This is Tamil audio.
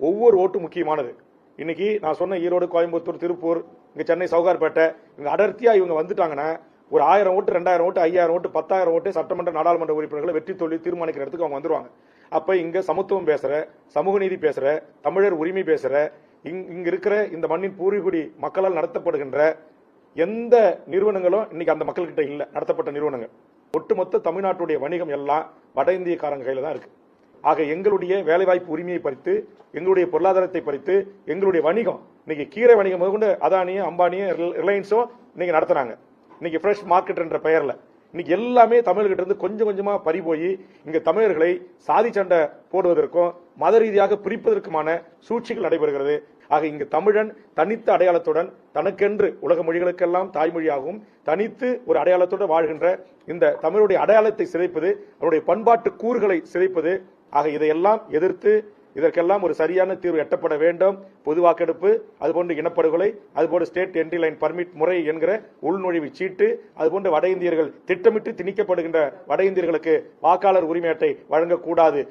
ஒவ்வொரு ஓட்டு முக்கியமானது. இன்னைக்கு நான் சொன்ன ஈரோடு கோயம்புத்தூர் திருப்பூர் இங்க சென்னை சவுகார்பேட்டை இங்கே அடர்த்தியா இவங்க வந்துட்டாங்கன்னா ஒரு ஆயிரம் ஓட்டு ரெண்டாயிரம் ஓட்டு ஐயாயிரம் ஓட்டு பத்தாயிரம் ஓட்டு சட்டமன்ற நாடாளுமன்ற உறுப்பினர்களை வெற்றி தோல்வி தீர்மானிக்கிற இடத்துக்கு அவங்க வந்துருவாங்க. அப்ப இங்க சமத்துவம் பேசுற சமூக நீதி பேசுற தமிழர் உரிமை பேசுற இங்- இங்க இருக்கிற இந்த மண்ணின் பூர்வீகுடி மக்களால் நடத்தப்படுகின்ற எந்த நிறுவனங்களும் இன்னைக்கு அந்த மக்கள்கிட்ட இல்லை நடத்தப்பட்ட நிறுவனங்கள். ஒட்டுமொத்த தமிழ்நாட்டுடைய வணிகம் எல்லாம் வட இந்தியக்காரங்க கையில தான் இருக்கு. ஆக எங்களுடைய வேலைவாய்ப்பு உரிமையை பறித்து எங்களுடைய பொருளாதாரத்தை பறித்து எங்களுடைய வணிகம் இன்னைக்கு கீரை வணிகம் முதற்கொண்டு அதானியும் அம்பானியும் ரிலையன்ஸும் இன்னைக்கு நடத்துனாங்க இன்னைக்கு ஃப்ரெஷ் மார்க்கெட் என்ற பெயர்ல. இன்னைக்கு எல்லாமே தமிழர்கிட்ட இருந்து கொஞ்சம் கொஞ்சமா பறி போய் இங்க தமிழர்களை சாதி சண்டை போடுவதற்கும் மத ரீதியாக பிரிப்பதற்குமான சூழ்ச்சிகள் நடைபெறுகிறது. ஆக இங்கு தமிழன் தனித்த அடையாளத்துடன் தனக்கென்று உலக மொழிகளுக்கெல்லாம் தாய்மொழியாகவும் தனித்து ஒரு அடையாளத்துடன் வாழ்கின்ற இந்த தமிழுடைய அடையாளத்தை சிதைப்பது அவருடைய பண்பாட்டு கூறுகளை சிதைப்பது ஆக இதையெல்லாம் எதிர்த்து இதற்கெல்லாம் ஒரு சரியான தீர்வு எட்டப்பட வேண்டும். பொது வாக்கெடுப்பு அதுபோன்று இனப்படுகொலை அதுபோன்று ஸ்டேட் என்ட்ரி லைன் பர்மிட் முறை என்கிற உள்நுழைவு சீட்டு அதுபோன்று வட இந்தியர்கள் திட்டமிட்டு திணிக்கப்படுகின்ற வட இந்தியர்களுக்கு வாக்காளர் உரிமையாட்டை வழங்கக்கூடாது.